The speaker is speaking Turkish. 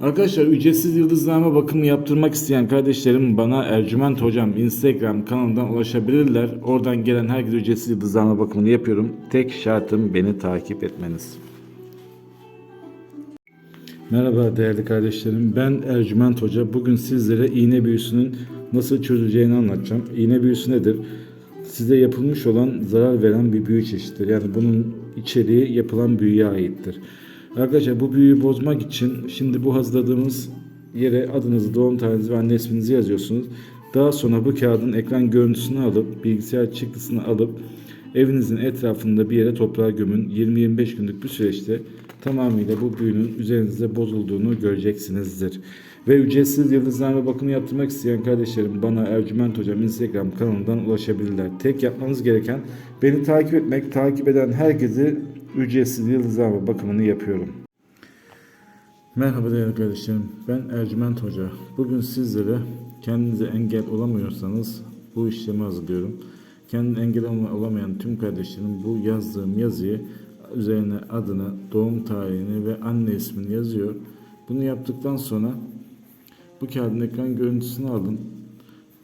Arkadaşlar ücretsiz yıldızlama bakımı yaptırmak isteyen kardeşlerim bana Ercüment Hocam Instagram kanalından ulaşabilirler. Oradan gelen herkese ücretsiz yıldızlama bakımını yapıyorum. Tek şartım beni takip etmeniz. Merhaba değerli kardeşlerim. Ben Ercüment Hoca. Bugün sizlere iğne büyüsünün nasıl çözüleceğini anlatacağım. İğne büyüsü nedir? Size yapılmış olan zarar veren bir büyü çeşididir. Yani bunun içeriği yapılan büyüye aittir. Arkadaşlar bu büyüyü bozmak için şimdi bu hazırladığımız yere adınızı, doğum tarihinizi ve anne isminizi yazıyorsunuz. Daha sonra bu kağıdın ekran görüntüsünü alıp, bilgisayar çıktısını alıp evinizin etrafında bir yere toprağa gömün. 20-25 günlük bir süreçte tamamıyla bu büyünün üzerinizde bozulduğunu göreceksinizdir. Ve ücretsiz yıldızlarla bakımı yaptırmak isteyen kardeşlerim bana Ercüment Hocam Instagram kanalından ulaşabilirler. Tek yapmanız gereken beni takip etmek, takip eden herkese ücretsiz yıldızlarla bakımını yapıyorum. Merhaba değerli kardeşlerim. Ben Ercüment Hoca. Bugün sizlere kendinize engel olamıyorsanız bu işlemi hazırlıyorum. Kendine engel olamayan tüm kardeşlerim bu yazdığım yazıyı üzerine adını, doğum tarihini ve anne ismini yazıyor. Bunu yaptıktan sonra bu kağıdın ekran görüntüsünü alın.